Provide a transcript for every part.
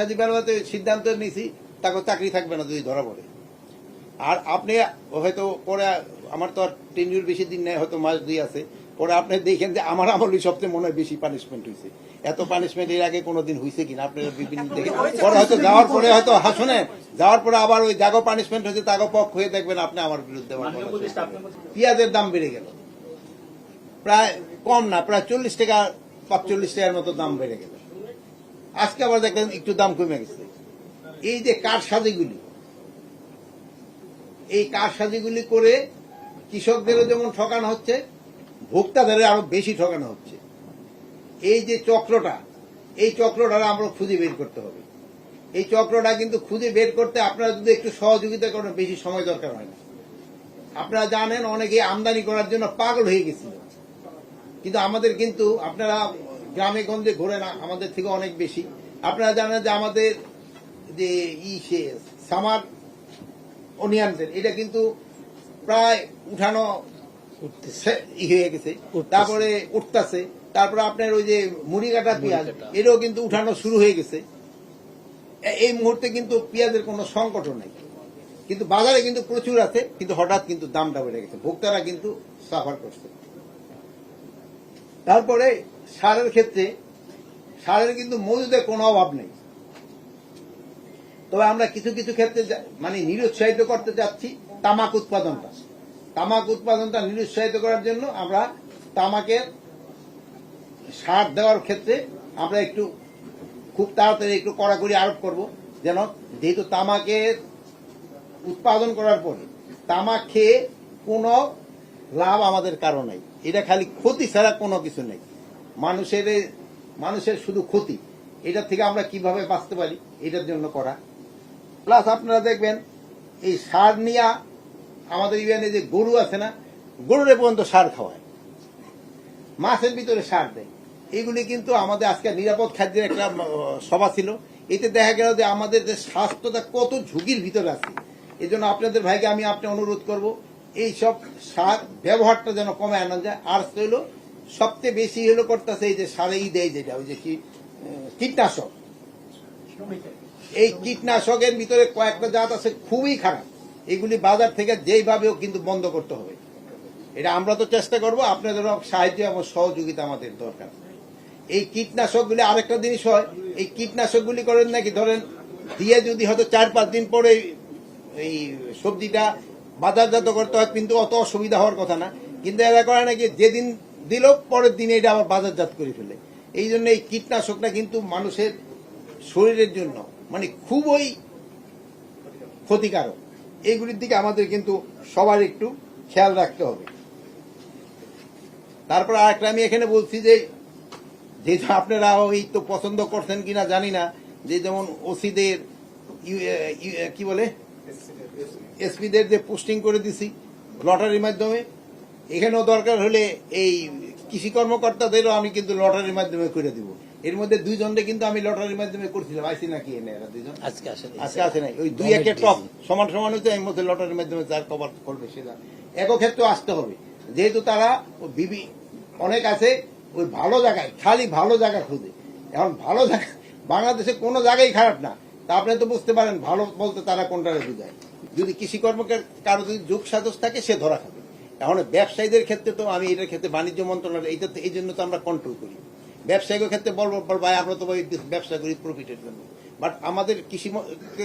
কাজী সিদ্ধান্ত নিয়েছি তাকে চাকরি থাকবে না যদি ধরা পড়ে। আর আপনি হয়তো পরে আমার তো আর টেনিউর বেশি দিন নেই হয়তো মাস দুই আছে। পরে আপনি দেখেন যে আমার আমলই সবচেয়ে মনে হয় বেশি পানিশমেন্ট হয়েছে এত পানিশমেন্ট এর আগে কোনোদিন হয়েছে কিনা আপনারা বিভিন্ন দেখে পরে হয়তো যাওয়ার পরে হয়তো হাসনে যাওয়ার পরে আবার ওই জাগো পানিশমেন্ট হয়েছে তাগো পক্ষ হয়ে দেখবেন আপনি আমার বিরুদ্ধে। পেঁয়াজের দাম বেড়ে গেল। প্রায় কম না প্রায় চল্লিশ টাকা পাঁচচল্লিশ টাকার মতো দাম বেড়ে গেল। আজকে আবার দেখলেন একটু দাম কমে গেছে। এই যে কারসাজিগুলি, এই কারসাজিগুলি করে কৃষকদেরও যেমন ঠকানো হচ্ছে ভোক্তাদের আরও বেশি ঠকানো হচ্ছে। এই যে চক্রটা, এই চক্রটা আমরা খুঁজে বের করতে হবে। এই চক্রটা কিন্তু খুঁজে বের করতে আপনারা যদি একটু সহযোগিতা করেন, বেশি সময় দরকার হয় না। আপনারা জানেন অনেকে আমদানি করার জন্য পাগল হয়ে গেছিল। কিন্তু আমাদের কিন্তু আপনারা গ্রামে গঞ্জে ঘোরে না আমাদের থেকে অনেক বেশি। আপনারা জানেন যে আমাদের যে ই সে সামার অনিয়ানদের এটা কিন্তু প্রায় উঠানো ই হয়ে গেছে। তারপরে উঠতেছে। তারপরে আপনার ওই যে মুড়ি কাটা পেঁয়াজ এটাও কিন্তু উঠানো শুরু হয়ে গেছে। এই মুহূর্তে কিন্তু পেঁয়াজের কোনো সংকটও নেই। কিন্তু বাজারে কিন্তু প্রচুর আছে কিন্তু হঠাৎ কিন্তু দামটা বেড়ে গেছে। ভোক্তারা কিন্তু সাফার করছে। তারপরে সারের ক্ষেত্রে, সারের কিন্তু মজুদের কোনো অভাব নেই। তবে আমরা কিছু কিছু ক্ষেত্রে মানে নিরুৎসাহিত করতে চাচ্ছি তামাক উৎপাদনটা। তামাক উৎপাদনটা নিরুৎসাহিত করার জন্য আমরা তামাকের সার দেওয়ার ক্ষেত্রে আমরা একটু খুব তাড়াতাড়ি একটু কড়াকড়ি আরোপ করব। যেন যেহেতু তামাকের উৎপাদন করার পরে তামাক খেয়ে কোনো লাভ আমাদের কারও নাই। এটা খালি ক্ষতি ছাড়া কোনো কিছু নেই। মানুষের মানুষের শুধু ক্ষতি। এটা থেকে আমরা কীভাবে বাঁচতে পারি? এটার জন্য করা। প্লাস আপনারা দেখবেন, এই সার নিয়ে আমাদের ইভেনে যে গরু আছে না, গরুরে পর্যন্ত সার খাওয়ায়। মাছের ভিতরে সার দেয়। এগুলি কিন্তু আমাদের আজকে নিরাপদ খাদ্যের একটা সভা ছিল। এতে দেখা গেল যে আমাদের যে স্বাস্থ্যটা কত ঝুঁকির ভিতরে আছে। এই জন্য আপনাদের ভাইকে আমি আপনি অনুরোধ করব এই সব সার ব্যবহারটা যেন কমে আনা যায়। আর হইল সবচেয়ে বেশি হলো করতেছে এই যে সারেই দেয় যেটা, ওই যে কীটনাশক। এই কীটনাশকের ভিতরে কয়েকটা জাত আছে খুবই খারাপ। এগুলি বাজার থেকে যেইভাবেও কিন্তু বন্ধ করতে হবে। এটা আমরা তো চেষ্টা করব, আপনাদেরও সাহায্য এবং সহযোগিতা আমাদের দরকার। এই কীটনাশকগুলি আরেকটা জিনিস হয়, এই কীটনাশকগুলি করেন নাকি, ধরেন দিয়ে যদি হয়তো চার পাঁচ দিন পরে এই সবজিটা বাজারজাত করতে হয়, কিন্তু অত অসুবিধা হওয়ার কথা না। কিন্তু এরা করে নাকি যেদিন দিল পরের দিনে এটা আবার বাজারজাত করে ফেলে। এই জন্য এই কীটনাশকটা কিন্তু মানুষের শরীরের জন্য মানে খুবই ক্ষতিকারক। এইগুলির দিকে আমাদের কিন্তু সবার একটু খেয়াল রাখতে হবে। তারপর আরেকটা আমি এখানে বলছি যে যেহেতু আপনারা ওই তো পছন্দ করছেন কিনা জানি না যে যেমন ওসিদের কি বলে? এসপিদের যে পোস্টিং করে দিছি লটারির মাধ্যমে এখানেও দরকার হলে এই কৃষি কর্মকর্তাদেরও আমি কিন্তু লটারির মাধ্যমে করে দিব। এর মধ্যে দুইজনকে কিন্তু আমি লটারির মাধ্যমে করছিলাম। আইসি নাকি এনে এরা দুইজন? আজকে আসে আজকে আসে নাই। ওই দুই একের টপ সমান সমান হচ্ছে এর মধ্যে লটারির মাধ্যমে যার কভার করবে সেটা। এক ক্ষেত্রে আসতে হবে। যেহেতু তারা বিবি অনেক আছে ওই ভালো জায়গায় খালি ভালো জায়গা খুঁজে। এখন ভালো জায়গা বাংলাদেশে কোনো জায়গায় খারাপ না। তা আপনি তো বুঝতে পারেন ভালো বলতে তারা কোনটারে বুঝায়। যদি কৃষি কর্মকার কারও যদি যোগ সাজস থাকে সে ধরা খাবে। এখন ব্যবসায়ীদের ক্ষেত্রে তো আমি এটার ক্ষেত্রে বাণিজ্য মন্ত্রণালয় এইটা তো- এই জন্য তো আমরা কন্ট্রোল করি। ব্যবসায়ীদের ক্ষেত্রে বলব বল ভাই, আমরা তো ভাই ব্যবসা করি প্রফিটের জন্য। বাট আমাদের কৃষি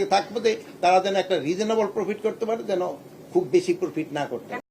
থাকবে তারা যেন একটা রিজনেবল প্রফিট করতে পারে, যেন খুব বেশি প্রফিট না করতে